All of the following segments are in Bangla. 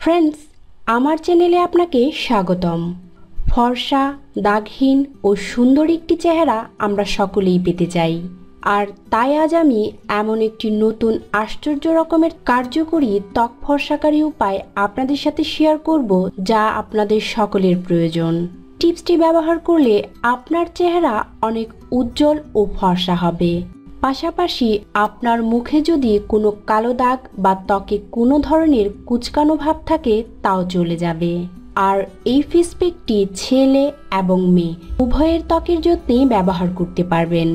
ফ্রেন্ডস আমার চ্যানেলে আপনাকে স্বাগতম। ফর্সা, দাগহীন ও সুন্দর একটি চেহারা আমরা সকলেই পেতে চাই। আর তাই আজ আমি এমন একটি নতুন আশ্চর্য রকমের কার্যকরী ত্বক ফর্সাকারী উপায় আপনাদের সাথে শেয়ার করব যা আপনাদের সকলের প্রয়োজন। টিপসটি ব্যবহার করলে আপনার চেহারা অনেক উজ্জ্বল ও ফর্সা হবে। পাশাপাশি আপনার মুখে যদি কোনো কালো দাগ বা ত্বকে কোনো ধরনের কুচকানো ভাব থাকে, তাও চলে যাবে। আর এই ফেস প্যাকটি ছেলে এবং মেয়ে, উভয়ের ত্বকের যত্নেই ব্যবহার করতে পারবেন।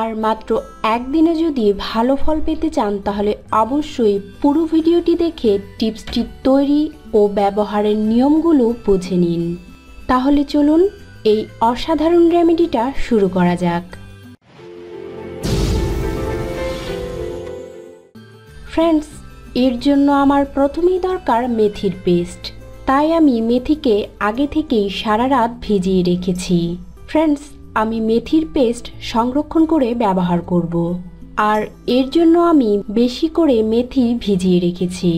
আর মাত্র একদিনে যদি ভালো ফল পেতে চান, তাহলে অবশ্যই পুরো ভিডিওটি দেখে টিপসটি তৈরি ও ব্যবহারের নিয়মগুলো বুঝে নিন। তাহলে চলুন এই অসাধারণ রেমেডিটা শুরু করা যাক। ফ্রেন্ডস এর জন্য আমার প্রথমেই দরকার মেথির পেস্ট। তাই আমি মেথিকে আগে থেকেই সারা রাত ভিজিয়ে রেখেছি। ফ্রেন্ডস আমি মেথির পেস্ট সংরক্ষণ করে ব্যবহার করব। আর এর জন্য আমি বেশি করে মেথি ভিজিয়ে রেখেছি।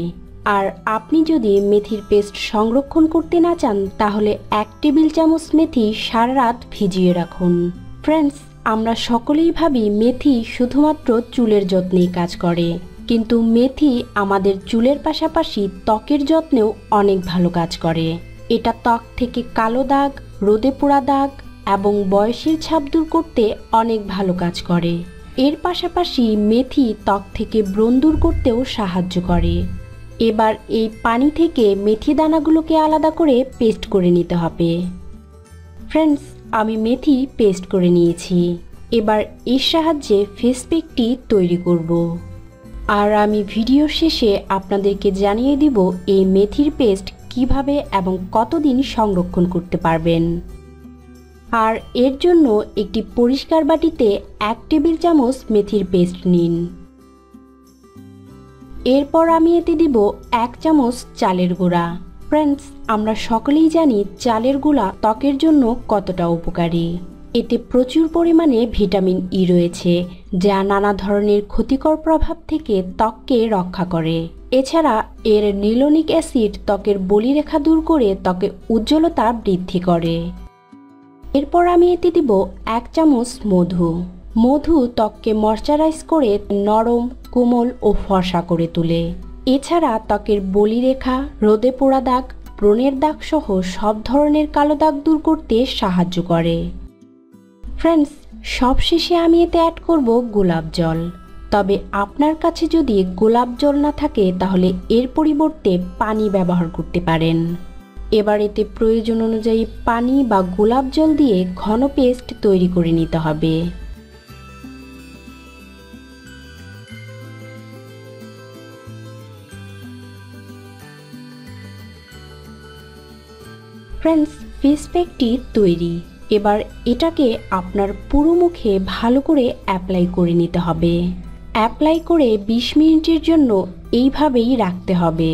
আর আপনি যদি মেথির পেস্ট সংরক্ষণ করতে না চান, তাহলে এক টেবিল চামচ মেথি সারা রাত ভিজিয়ে রাখুন। ফ্রেন্ডস আমরা সকলেই ভাবি মেথি শুধুমাত্র চুলের যত্নেই কাজ করে। কিন্তু মেথি আমাদের চুলের পাশাপাশি ত্বকের যত্নেও অনেক ভালো কাজ করে। এটা ত্বক থেকে কালো দাগ, রোদে পোড়া দাগ এবং বয়সের ছাপ দূর করতে অনেক ভালো কাজ করে। এর পাশাপাশি মেথি ত্বক থেকে ব্রণ দূর করতেও সাহায্য করে। এবার এই পানি থেকে মেথি দানাগুলোকে আলাদা করে পেস্ট করে নিতে হবে। ফ্রেন্ডস, আমি মেথি পেস্ট করে নিয়েছি। এবার এর সাহায্যে ফেস প্যাকটি তৈরি করব। আর আমি ভিডিও শেষে আপনাদেরকে জানিয়ে দিব এই মেথির পেস্ট কীভাবে এবং কতদিন সংরক্ষণ করতে পারবেন। আর এর জন্য একটি পরিষ্কার বাটিতে এক টেবিল চামচ মেথির পেস্ট নিন। এরপর আমি এতে দিব এক চামচ চালের গুঁড়া। ফ্রেন্ডস আমরা সকলেই জানি চালের গুঁড়া ত্বকের জন্য কতটা উপকারী। এতে প্রচুর পরিমাণে ভিটামিন ই রয়েছে, যা নানা ধরনের ক্ষতিকর প্রভাব থেকে ত্বককে রক্ষা করে। এছাড়া, এর নিলোনিক অ্যাসিড ত্বকের বলিরেখা দূর করে ত্বকে উজ্জ্বলতা বৃদ্ধি করে। এরপর আমি এতে দিব এক চামচ মধু। মধু ত্বককে ময়শ্চারাইজ করে নরম, কোমল ও ফর্সা করে তোলে। এছাড়া ত্বকের বলিরেখা রোদে পোড়া দাগ, ব্রণের দাগ সহ সব ধরনের কালো দাগ দূর করতে সাহায্য করে। ফ্রেন্ডস সবশেষে আমি এতে অ্যাড করব গোলাপ জল। তবে আপনার কাছে যদি গোলাপ জল না থাকে, তাহলে এর পরিবর্তে পানি ব্যবহার করতে পারেন। এবার এতে প্রয়োজন অনুযায়ী পানি বা গোলাপ জল দিয়ে ঘন পেস্ট তৈরি করে নিতে হবে। ফ্রেন্ডস ফেস প্যাকটি তৈরি। এবার এটাকে আপনার পুরো মুখে ভালো করে অ্যাপ্লাই করে নিতে হবে। অ্যাপ্লাই করে ২০ মিনিটের জন্য এইভাবেই রাখতে হবে।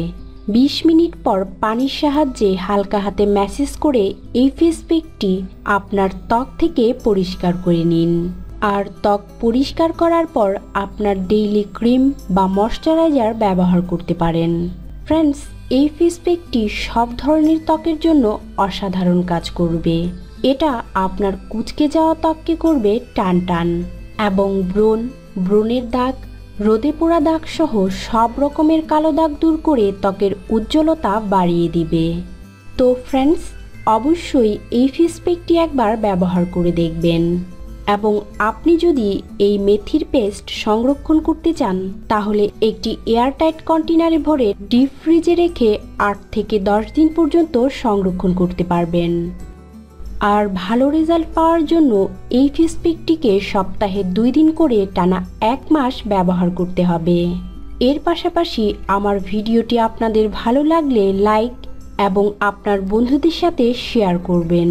২০ মিনিট পর পানির সাহায্যে হালকা হাতে ম্যাসেজ করে এই ফেস প্যাকটি আপনার ত্বক থেকে পরিষ্কার করে নিন। আর ত্বক পরিষ্কার করার পর আপনার ডেইলি ক্রিম বা ময়শ্চারাইজার ব্যবহার করতে পারেন। ফ্রেন্ডস এই ফেস প্যাকটি সব ধরনের ত্বকের জন্য অসাধারণ কাজ করবে। এটা আপনার কুচকে যাওয়া ত্বককে করবে টান টান এবং ব্রণ, ব্রণের দাগ, রোদে পোড়া দাগ সহ সব রকমের কালো দাগ দূর করে ত্বকের উজ্জ্বলতা বাড়িয়ে দিবে। তো ফ্রেন্ডস অবশ্যই এই ফেস প্যাকটি একবার ব্যবহার করে দেখবেন। এবং আপনি যদি এই মেথির পেস্ট সংরক্ষণ করতে চান, তাহলে একটি এয়ারটাইট কন্টেনারে ভরে ডিপ ফ্রিজে রেখে আট থেকে দশ দিন পর্যন্ত সংরক্ষণ করতে পারবেন। আর ভালো রেজাল্ট পাওয়ার জন্য এই ফেস প্যাকটিকে সপ্তাহে দুই দিন করে টানা এক মাস ব্যবহার করতে হবে। এর পাশাপাশি আমার ভিডিওটি আপনাদের ভালো লাগলে লাইক এবং আপনার বন্ধুদের সাথে শেয়ার করবেন।